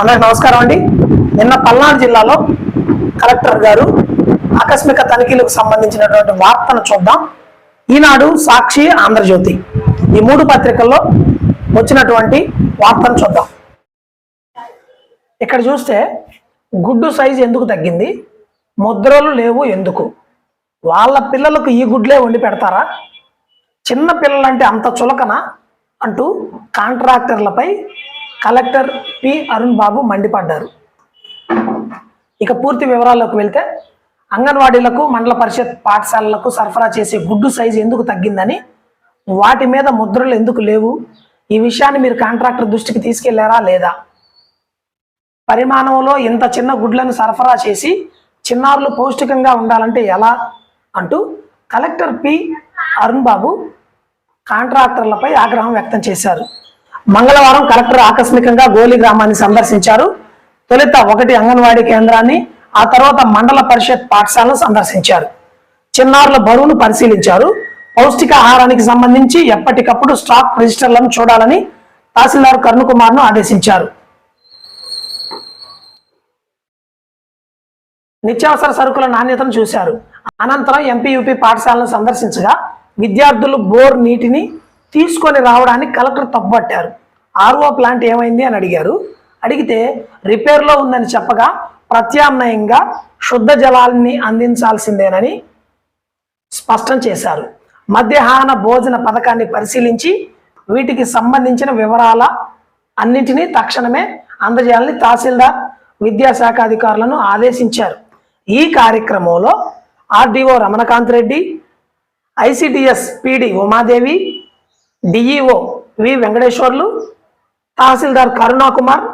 అందరికి నమస్కారం అండి. నిన్న పల్నాడు జిల్లాలో కలెక్టర్ గారు ఆకస్మిక తనిఖీలకు సంబంధించినటువంటి వార్తను చూద్దాం. ఈనాడు సాక్షి ఆంధ్రజ్యోతి. ఈ మూడు పత్రికల్లో వచ్చినటువంటి వార్తను చూద్దాం. ఇక్కడ చూస్తే గుడ్డు సైజు ఎందుకు తగ్గింది? ముద్రలు లేవు ఎందుకు? వాళ్ళ పిల్లలకు ఈ గుడ్లే వండి పెడతారా? చిన్న పిల్లలంటే అంత చులకన? అంటూ కాంట్రాక్టర్లపై కలెక్టర్ పి అరుణ్ బాబు మండిపడ్డారు. ఇక పూర్తి వివరాల్లోకి వెళ్తే అంగన్వాడీలకు మండల పరిషత్ పాఠశాలలకు సరఫరా చేసే గుడ్డు సైజు ఎందుకు తగ్గిందని వాటి మీద ముద్రలు ఎందుకు లేవు ఈ విషయాన్ని మీరు కాంట్రాక్టర్ దృష్టికి తీసుకెళ్ళారా లేదా? పరిమాణంలో ఇంత చిన్న గుడ్లను సరఫరా చేసి చిన్నారులు పౌష్టికంగా ఉండాలంటే ఎలా? అంటూ కలెక్టర్ పి అరుణ్ బాబు కాంట్రాక్టర్లపై ఆగ్రహం వ్యక్తం చేశారు. మంగళవారం కలెక్టర్ ఆకస్మికంగా గోలి గ్రామాన్ని సందర్శించారు. తొలుత ఒకటి అంగన్వాడీ కేంద్రాన్ని ఆ తర్వాత మండల పరిషత్ పాఠశాలను సందర్శించారు. చిన్నారుల బరువును పరిశీలించారు. పౌష్టికాహారానికి సంబంధించి ఎప్పటికప్పుడు స్టాక్ రిజిస్టర్లను చూడాలని తహసీల్దార్ కరుణకుమార్ను ఆదేశించారు. నిత్యావసర సరుకుల నాణ్యతను చూశారు. అనంతరం ఎంపీయూపీ పాఠశాలను సందర్శించగా విద్యార్థులు బోర్ నీటిని తీసుకొని రావడానికి కలెక్టర్ తప్పుపట్టారు. ఆర్ఓ ప్లాంట్ ఏమైంది అని అడిగారు. అడిగితే రిపేర్లో ఉందని చెప్పగా ప్రత్యామ్నాయంగా శుద్ధ జలాల్ని అందించాల్సిందేనని స్పష్టం చేశారు. మధ్యాహ్న భోజన పథకాన్ని పరిశీలించి వీటికి సంబంధించిన వివరాల అన్నింటినీ తక్షణమే అందజేయాలని తహసీల్దార్ విద్యాశాఖ అధికారులను ఆదేశించారు. ఈ కార్యక్రమంలో RDO Ramanakanth Reddy ICDS PD Umadevi DEO V Venkateswarlu తహసీల్దార్ కరుణాకుమార్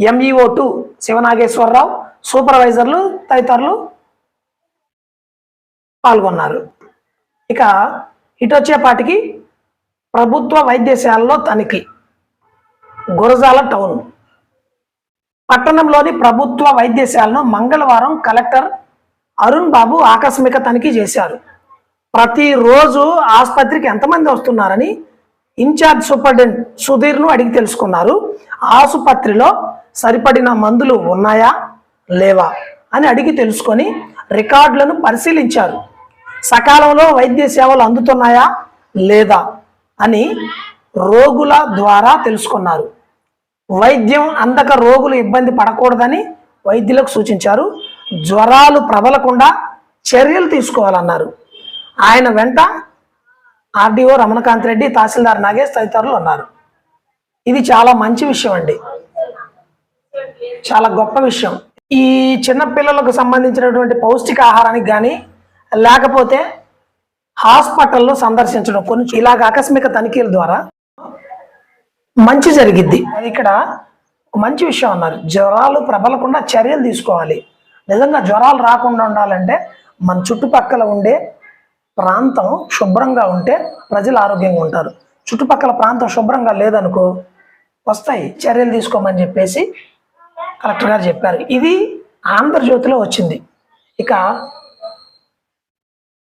ఎంఈఓ టు శివనాగేశ్వరరావు సూపర్వైజర్లు తదితరులు పాల్గొన్నారు. ఇక ఇటొచ్చేపాటికి ప్రభుత్వ వైద్యశాలలో తనిఖీ. గురజాల టౌన్. పట్టణంలోని ప్రభుత్వ వైద్యశాలను మంగళవారం కలెక్టర్ అరుణ్ బాబు ఆకస్మిక తనిఖీ చేశారు. ప్రతిరోజు ఆసుపత్రికి ఎంతమంది వస్తున్నారని ఇన్ఛార్జ్ సూపరింటెండెంట్ సుధీర్ను అడిగి తెలుసుకున్నారు. ఆసుపత్రిలో సరిపడిన మందులు ఉన్నాయా? లేవా? అని అడిగి తెలుసుకొని రికార్డులను పరిశీలించారు. సకాలంలో వైద్య సేవలు అందుతున్నాయా? లేదా? అని రోగుల ద్వారా తెలుసుకున్నారు. వైద్యం అందక రోగులు ఇబ్బంది పడకూడదని వైద్యులకు సూచించారు. జ్వరాలు ప్రబలకుండా చర్యలు తీసుకోవాలన్నారు. ఆయన వెంట ఆర్డీఓ రమణకాంత్ రెడ్డి తహసీల్దార్ నాగేష్ తదితరులు ఉన్నారు. ఇది చాలా మంచి విషయం అండి. చాలా గొప్ప విషయం. ఈ చిన్న పిల్లలకు సంబంధించినటువంటి పౌష్టిక ఆహారానికి కానీ లేకపోతే హాస్పిటల్లో సందర్శించడం కొన్ని ఇలాగ ఆకస్మిక తనిఖీల ద్వారా మంచి జరిగిద్ది. అది ఇక్కడ మంచి విషయం అన్నారు. జ్వరాలు ప్రబలకుండా చర్యలు తీసుకోవాలి. నిజంగా జ్వరాలు రాకుండా ఉండాలంటే మన చుట్టుపక్కల ఉండే ప్రాంతం శుభ్రంగా ఉంటే ప్రజలు ఆరోగ్యంగా ఉంటారు. చుట్టుపక్కల ప్రాంతం శుభ్రంగా లేదనుకో వస్తాయి చర్యలు తీసుకోమని చెప్పేసి కలెక్టర్ గారు చెప్పారు. ఇది ఆంధ్రజ్యోతిలో వచ్చింది. ఇక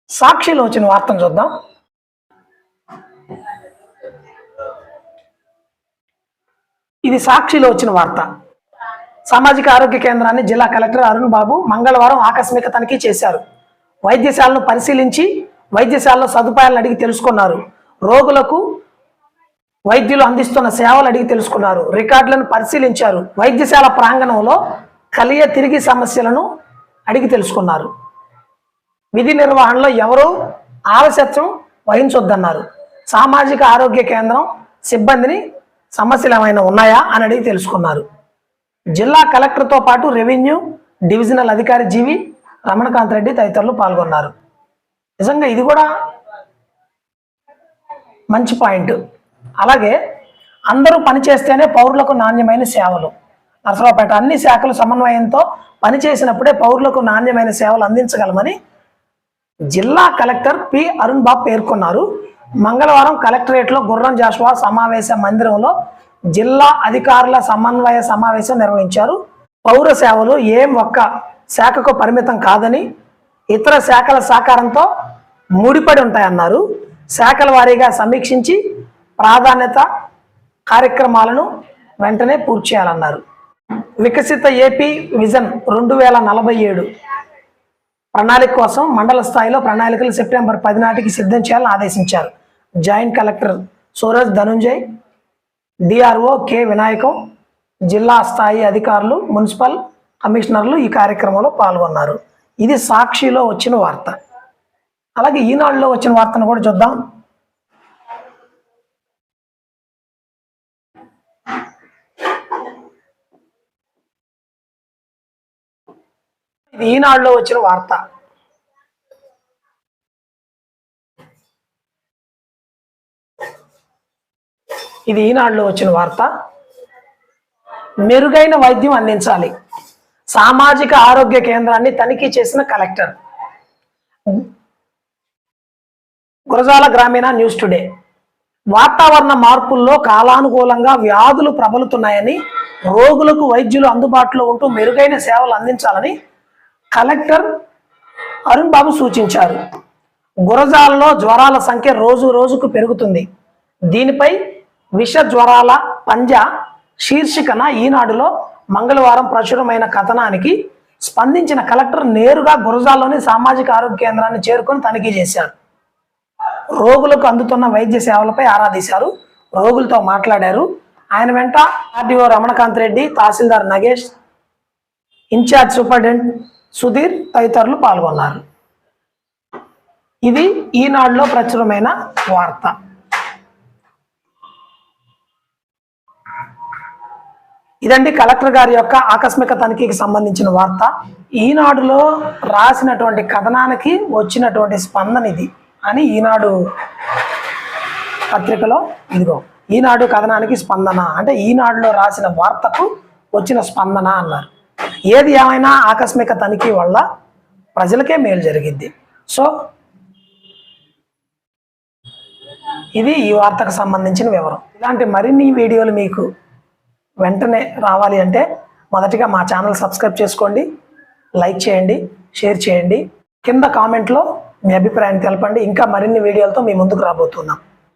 సాక్షిలో వచ్చిన వార్తను చూద్దాం. ఇది సాక్షిలో వచ్చిన వార్త. సామాజిక ఆరోగ్య కేంద్రాన్ని జిల్లా కలెక్టర్ అరుణ్ బాబు మంగళవారం ఆకస్మిక తనిఖీ చేశారు. వైద్యశాలను పరిశీలించి వైద్యశాలలో సదుపాయాలను అడిగి తెలుసుకున్నారు. రోగులకు వైద్యులు అందిస్తున్న సేవలు అడిగి తెలుసుకున్నారు. రికార్డులను పరిశీలించారు. వైద్యశాల ప్రాంగణంలో కలియ తిరిగి సమస్యలను అడిగి తెలుసుకున్నారు. విధి నిర్వహణలో ఎవరూ ఆలస్యం వహించొద్దన్నారు. సామాజిక ఆరోగ్య కేంద్రం సిబ్బందిని సమస్యలు ఏమైనా ఉన్నాయా అని అడిగి తెలుసుకున్నారు. జిల్లా కలెక్టర్తో పాటు రెవెన్యూ డివిజనల్ అధికారి జీవి రమణకాంత్ రెడ్డి తదితరులు పాల్గొన్నారు. నిజంగా ఇది కూడా మంచి పాయింట్. అలాగే అందరూ పనిచేస్తేనే పౌరులకు నాణ్యమైన సేవలు. నరసరావుపేట అన్ని శాఖలు సమన్వయంతో పనిచేసినప్పుడే పౌరులకు నాణ్యమైన సేవలు అందించగలమని జిల్లా కలెక్టర్ పి. అరుణ్ బాబు పేర్కొన్నారు. మంగళవారం కలెక్టరేట్లో గుర్రం జాషువా సమావేశ మందిరంలో జిల్లా అధికారుల సమన్వయ సమావేశం నిర్వహించారు. పౌర సేవలు ఏం ఒక్క శాఖకు పరిమితం కాదని ఇతర శాఖల సహకారంతో ముడిపడి ఉంటాయన్నారు. శాఖల వారీగా సమీక్షించి ప్రాధాన్యత కార్యక్రమాలను వెంటనే పూర్తి చేయాలన్నారు. వికసిత ఏపీ విజన్ రెండు వేల నలభై ఏడు ప్రణాళిక కోసం మండల స్థాయిలో ప్రణాళికలు సెప్టెంబర్ పది నాటికి సిద్ధం చేయాలని ఆదేశించారు. Joint collector Suraj Dhanunjay DRO K Vinayakam జిల్లా స్థాయి అధికారులు మున్సిపల్ కమిషనర్లు ఈ కార్యక్రమంలో పాల్గొన్నారు. ఇది సాక్షిలో వచ్చిన వార్త. అలాగే ఈనాడులో వచ్చిన వార్తను కూడా చూద్దాం. ఇది ఈనాడులో వచ్చిన వార్త. ఇది ఈనాడులో వచ్చిన వార్త. మెరుగైన వైద్యం అందించాలి. సామాజిక ఆరోగ్య కేంద్రాన్ని తనిఖీ చేసిన కలెక్టర్. గురజాల గ్రామీణ న్యూస్ టుడే. వాతావరణ మార్పుల్లో కాలానుకూలంగా వ్యాధులు ప్రబలుతున్నాయని రోగులకు వైద్యులు అందుబాటులో ఉంటూ మెరుగైన సేవలు అందించాలని కలెక్టర్ అరుణ్ బాబు సూచించారు. గురజాలలో జ్వరాల సంఖ్య రోజు రోజుకు పెరుగుతుంది. దీనిపై విష జ్వరాల పంజా శీర్షికన ఈనాడులో మంగళవారం ప్రచురమైన కథనానికి స్పందించిన కలెక్టర్ నేరుగా గురజాల్లోని సామాజిక ఆరోగ్య కేంద్రాన్ని చేరుకొని తనిఖీ చేశారు. రోగులకు అందుతున్న వైద్య సేవలపై ఆరా తీశారు. రోగులతో మాట్లాడారు. ఆయన వెంట ఆర్డీఓ రమణకాంత్ రెడ్డి తహసీల్దార్ నగేష్ ఇన్ఛార్జ్ సూపరింటెండెంట్ సుధీర్ తదితరులు పాల్గొన్నారు. ఇది ఈనాడులో ప్రచురమైన వార్త. ఇదండి కలెక్టర్ గారి యొక్క ఆకస్మిక తనిఖీకి సంబంధించిన వార్త. ఈనాడులో రాసినటువంటి కథనానికి వచ్చినటువంటి స్పందన ఇది అని ఈనాడు పత్రికలో ఇదిగో ఈనాడు కథనానికి స్పందన. అంటే ఈనాడులో రాసిన వార్తకు వచ్చిన స్పందన అన్నారు. ఏది ఏమైనా ఆకస్మిక తనిఖీ వల్ల ప్రజలకే మేలు జరిగింది. సో ఇది ఈ వార్తకు సంబంధించిన వివరం. ఇలాంటి మరిన్ని వీడియోలు మీకు వెంటనే రావాలి అంటే మొదటిగా మా ఛానల్ సబ్స్క్రైబ్ చేసుకోండి లైక్ చేయండి షేర్ చేయండి. కింద కామెంట్లో మీ అభిప్రాయాన్ని తెలపండి. ఇంకా మరిన్ని వీడియోలతో మీ ముందుకు రాబోతున్నాం.